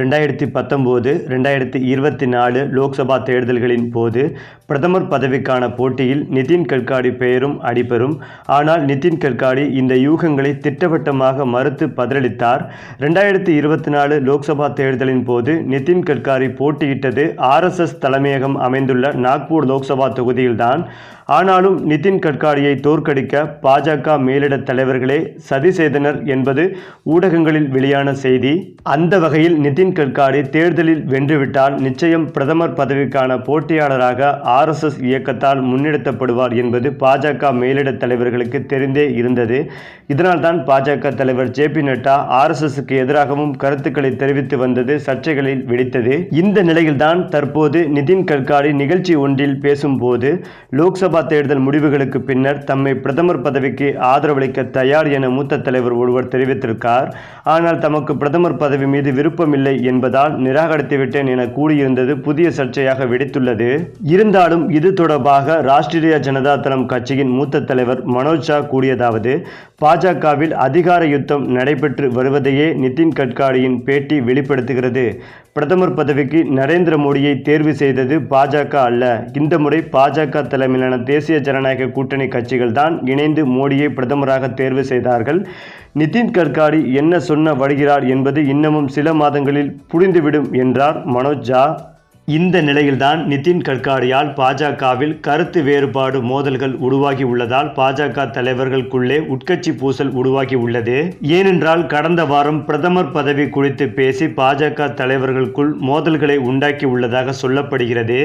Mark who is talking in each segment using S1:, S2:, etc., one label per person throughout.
S1: ரெண்டாயிரத்தி பத்தொம்போது ரெண்டாயிரத்தி இருபத்தி நாலு லோக்சபா தேர்தல்களின் போது பிரதமர் பதவிக்கான போட்டியில் நிதின் கட்காரி பெயரும் அடிபெறும். ஆனால் நிதின் கட்காரி இந்த யூகங்களை திட்டவட்டமாக மறுத்து பதிலளித்தார். ரெண்டாயிரத்தி இருபத்தி நாலு லோக்சபா தேர்தலின் போது நிதின் கட்காரி போட்டியிட்டது ஆர்எஸ்எஸ் தலைமையகம் அமைந்துள்ள நாக்பூர் லோக்சபா தொகுதியில்தான். ஆனாலும் நிதின் கட்காரியை தோற்கடிக்க பாஜக மேலிட தலைவர்களே சதி செய்தனர் என்பது ஊடகங்களில் வெளியான செய்தி. அந்த வகையில் நிதின் நிதின் கட்காரி தேர்தலில் வென்றுவிட்டால் நிச்சயம் பிரதமர் பதவிக்கான போட்டியாளராக ஆர்எஸ்எஸ் இயக்கத்தால் முன்னெடுத்தப்படுவார் என்பது பாஜக மேலிட தலைவர்களுக்கு தெரிந்தே இருந்தது. இதனால்தான் பாஜக தலைவர் ஜே பி நட்டா ஆர்எஸ்எஸ்க்கு எதிராகவும் கருத்துக்களை தெரிவித்து வந்தது சர்ச்சைகளில் வெடித்தது. இந்த நிலையில்தான் தற்போது நிதின் கட்காரி நிகழ்ச்சி ஒன்றில் பேசும்போது லோக்சபா தேர்தல் முடிவுகளுக்கு பின்னர் தம்மை பிரதமர் பதவிக்கு ஆதரவளிக்க தயார் என மூத்த தலைவர் ஒருவர் தெரிவித்திருக்கார். ஆனால் தமக்கு பிரதமர் பதவி மீது விருப்பமில்லை என்பதால் நிராகரித்துவிட்டேன் என கூறியிருந்தது புதிய சர்ச்சையாக வெடித்துள்ளது. இருந்தாலும் இது தொடர்பாக ராஷ்டிரிய ஜனதா தளம் கட்சியின் மூத்த தலைவர் மனோஜ் ஜா கூறியதாவது பாஜகவில் அதிகார யுத்தம் நடைபெற்று வருவதையே நிதின் கட்காரியின் பேட்டி வெளிப்படுத்துகிறது. பிரதமர் பதவிக்கு நரேந்திர மோடியை தேர்வு செய்தது பாஜக அல்ல. இந்த முறை பாஜக தலைமையிலான தேசிய ஜனநாயக கூட்டணி கட்சிகள் தான் இணைந்து மோடியை பிரதமராக தேர்வு செய்தார்கள். நிதின் கட்காரி என்ன சொன்ன வருகிறார் என்பது இன்னமும் சில மாதங்களில் புரிந்துவிடும் என்றார் மனோஜ் ஜா. இந்த நிலையில்தான் நிதின் கட்காரியால் பாஜகவில் கருத்து வேறுபாடு மோதல்கள் உருவாகி உள்ளதால் பாஜக தலைவர்களுக்குள்ளே உட்கட்சி பூசல் உருவாகி உள்ளது. ஏனென்றால் கடந்த வாரம் பிரதமர் பதவி குறித்து பேசி பாஜக தலைவர்களுக்குள் மோதல்களை உண்டாக்கி உள்ளதாக சொல்லப்படுகிறது.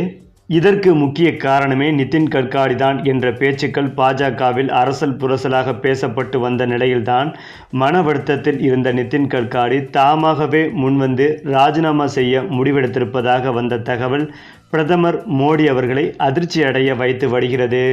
S1: இதற்கு முக்கிய காரணமே நிதின் கட்காரி தான் என்ற பேச்சுக்கள் பாஜகவில் அரசல் புரசலாக பேசப்பட்டு வந்த நிலையில்தான் மன வருத்தத்தில் இருந்த நிதின் கட்காரி தாமாகவே முன்வந்து ராஜினாமா செய்ய முடிவெடுத்திருப்பதாக வந்த தகவல் பிரதமர் மோடி அவர்களை அதிர்ச்சி அடைய வைத்து வருகிறது.